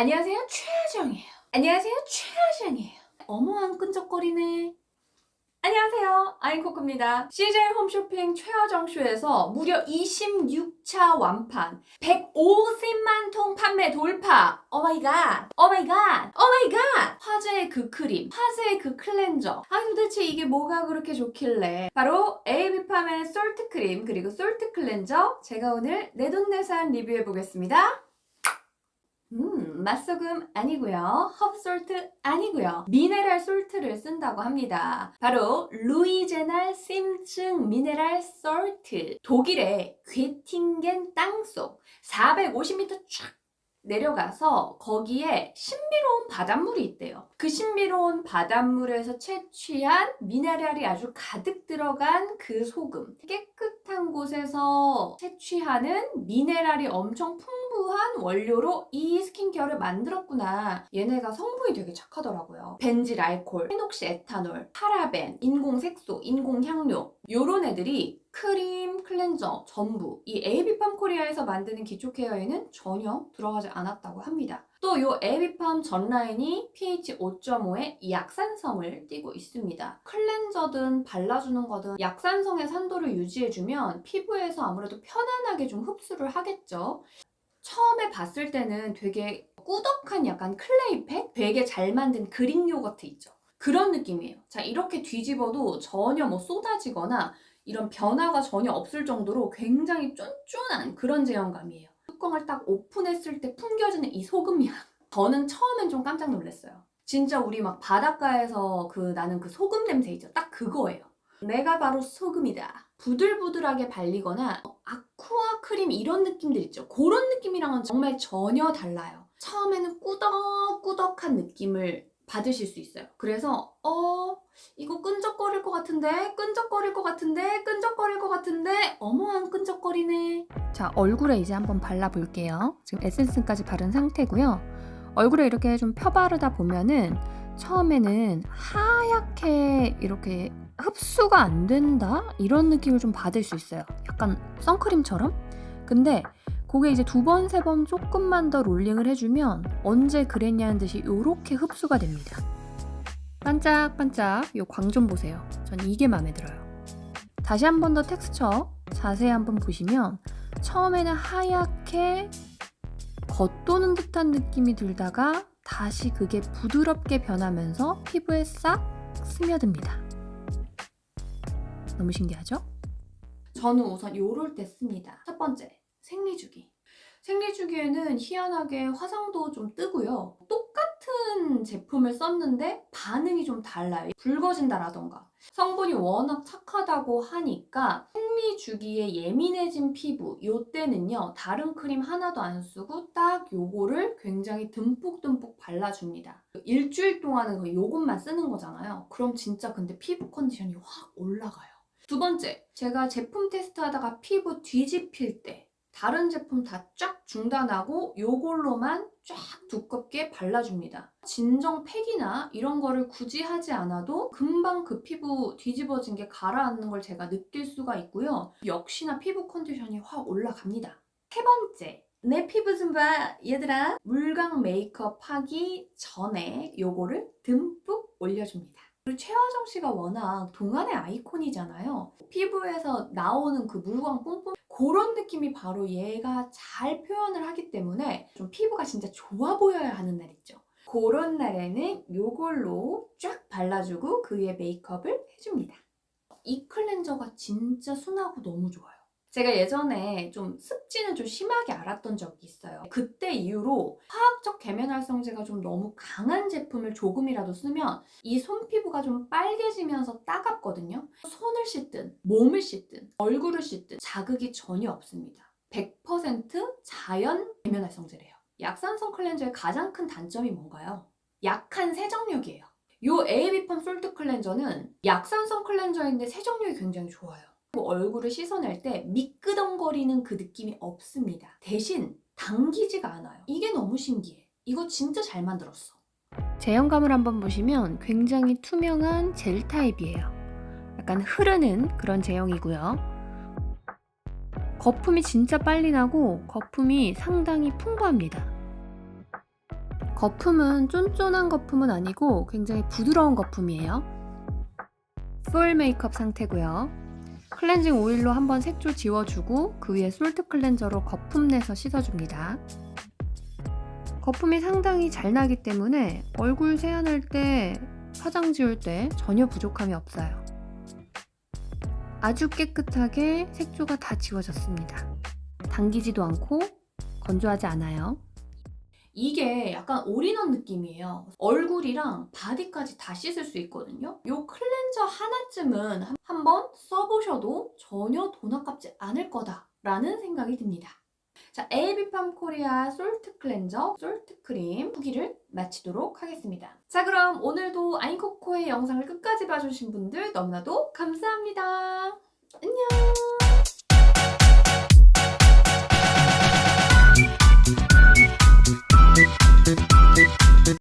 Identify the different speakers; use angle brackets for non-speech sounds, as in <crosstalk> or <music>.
Speaker 1: 안녕하세요 최하정이에요. 안녕하세요 최하정이에요. 어머한 끈적거리네. 안녕하세요 아이코크입니다. CJ 홈쇼핑 최하정쇼에서 무려 26차 완판 150만 통 판매 돌파. 오마이갓 오마이갓 오마이갓 화제의 그 크림 화제의 그 클렌저. 아 도대체 이게 뭐가 그렇게 좋길래? 바로 에이비팜의 솔트 크림 그리고 솔트 클렌저. 제가 오늘 내돈내산 리뷰해 보겠습니다 음, 맛소금 아니고요. 헙솔트 아니고요. 미네랄 솔트를 쓴다고 합니다. 바로 루이제날 심층 미네랄 솔트. 독일의 괴팅겐 땅속 450m 쫙 내려가서 거기에 신비로운 바닷물이 있대요. 그 신비로운 바닷물에서 채취한 미네랄이 아주 가득 들어간 그 소금. 깨끗한 곳에서 채취하는 미네랄이 엄청 풍부한 원료로 이 스킨케어를 만들었구나. 얘네가 성분이 되게 착하더라고요. 벤질 알코올, 페녹시 에탄올, 파라벤, 인공 색소, 인공 향료 요런 애들이 크림, 클렌저 전부 이 에이비팜 코리아에서 만드는 기초 케어에는 전혀 들어가지 않았다고 합니다. 또 이 에이비팜 전 라인이 pH 5.5의 약산성을 띠고 있습니다. 클렌저든 발라주는 거든 약산성의 산도를 유지해주면 피부에서 아무래도 편안하게 좀 흡수를 하겠죠. 처음에 봤을 때는 되게 꾸덕한 약간 클레이팩? 되게 잘 만든 그릭 요거트 있죠. 그런 느낌이에요. 자, 이렇게 뒤집어도 전혀 뭐 쏟아지거나 이런 변화가 전혀 없을 정도로 굉장히 쫀쫀한 그런 제형감이에요. 뚜껑을 딱 오픈했을 때 풍겨지는 이 소금향. <laughs> 저는 처음엔 좀 깜짝 놀랐어요. 진짜 우리 막 바닷가에서 그 나는 그 소금 냄새 있죠. 딱 그거예요. 내가 바로 소금이다. 부들부들하게 발리거나 아쿠아 크림 이런 느낌들 있죠. 그런 느낌이랑은 정말 전혀 달라요. 처음에는 꾸덕꾸덕한 느낌을 받으실 수 있어요. 그래서 어 이거 끈적거릴 것 같은데 끈적거릴 것 같은데 끈적거릴 것 같은데 어머한 끈적거리네.
Speaker 2: 자, 얼굴에 이제 한번 발라볼게요. 지금 에센스까지 바른 상태고요. 얼굴에 이렇게 좀 펴바르다 보면은 처음에는 하얗게 이렇게 흡수가 안 된다? 이런 느낌을 좀 받을 수 있어요. 약간 선크림처럼? 근데 그게 이제 두 번, 세 번 조금만 더 롤링을 해주면 언제 그랬냐는 듯이 이렇게 흡수가 됩니다. 반짝반짝 요광좀 보세요. 전 이게 마음에 들어요. 다시 한 번 더 텍스처 자세히 한번 보시면 처음에는 하얗게 겉도는 듯한 느낌이 들다가 다시 그게 부드럽게 변하면서 피부에 싹 스며듭니다. 너무 신기하죠?
Speaker 1: 저는 우선 요럴 때 씁니다. 첫 번째, 생리주기. 생리주기에는 희한하게 화상도 좀 뜨고요. 똑같은 제품을 썼는데 반응이 좀 달라요. 붉어진다라던가. 성분이 워낙 착하다고 하니까 생리주기에 예민해진 피부 요때는요 다른 크림 하나도 안 쓰고 딱 요거를 굉장히 듬뿍듬뿍 발라줍니다. 일주일 동안은 그 요것만 쓰는 거잖아요. 그럼 진짜 근데 피부 컨디션이 확 올라가요. 두 번째, 제가 제품 테스트하다가 피부 뒤집힐 때 다른 제품 다 쫙 중단하고 요걸로만 쫙 두껍게 발라줍니다. 진정 팩이나 이런 거를 굳이 하지 않아도 금방 그 피부 뒤집어진 게 가라앉는 걸 제가 느낄 수가 있고요. 역시나 피부 컨디션이 확 올라갑니다. 세 번째, 내 피부 좀 봐, 얘들아. 물광 메이크업 하기 전에 요거를 듬뿍 올려줍니다. 그리고 최화정 씨가 워낙 동안의 아이콘이잖아요. 피부에서 나오는 그 물광 뿜뿜 그런 느낌이 바로 얘가 잘 표현을 하기 때문에 좀 피부가 진짜 좋아 보여야 하는 날 있죠. 그런 날에는 요걸로 쫙 발라주고 그 위에 메이크업을 해줍니다. 이 클렌저가 진짜 순하고 너무 좋아요. 제가 예전에 좀 습진을 좀 심하게 앓았던 적이 있어요. 그때 이후로 화학적 계면활성제가 좀 너무 강한 제품을 조금이라도 쓰면 이 손피부가 좀 빨개지면서 따갑거든요. 손을 씻든 몸을 씻든 얼굴을 씻든 자극이 전혀 없습니다. 100% 자연 계면활 성제래요. 약산성 클렌저의 가장 큰 단점이 뭔가요? 약한 세정력이에요. 요 에이비팜 솔트 클렌저는 약산성 클렌저인데 세정력이 굉장히 좋아요. 얼굴을 씻어낼 때 미끄덩거리는 그 느낌이 없습니다. 대신 당기지가 않아요. 이게 너무 신기해. 이거 진짜 잘 만들었어.
Speaker 2: 제형감을 한번 보시면 굉장히 투명한 젤 타입이에요. 약간 흐르는 그런 제형이고요. 거품이 진짜 빨리 나고 거품이 상당히 풍부합니다. 거품은 쫀쫀한 거품은 아니고 굉장히 부드러운 거품이에요. 풀 메이크업 상태고요. 클렌징 오일로 한번 색조 지워주고 그 위에 솔트 클렌저로 거품 내서 씻어줍니다. 거품이 상당히 잘 나기 때문에 얼굴 세안할 때, 화장 지울 때 전혀 부족함이 없어요. 아주 깨끗하게 색조가 다 지워졌습니다. 당기지도 않고 건조하지 않아요.
Speaker 1: 이게 약간 올인원 느낌이에요. 얼굴이랑 바디까지 다 씻을 수 있거든요. 이 클렌저 하나쯤은 한- 한번 써보셔도 전혀 돈 아깝지 않을 거다라는 생각이 듭니다. 자, 에이비팜 코리아 솔트 클렌저, 솔트 크림 후기를 마치도록 하겠습니다. 자, 그럼 오늘도 아인코코의 영상을 끝까지 봐주신 분들 너무나도 감사합니다. 안녕!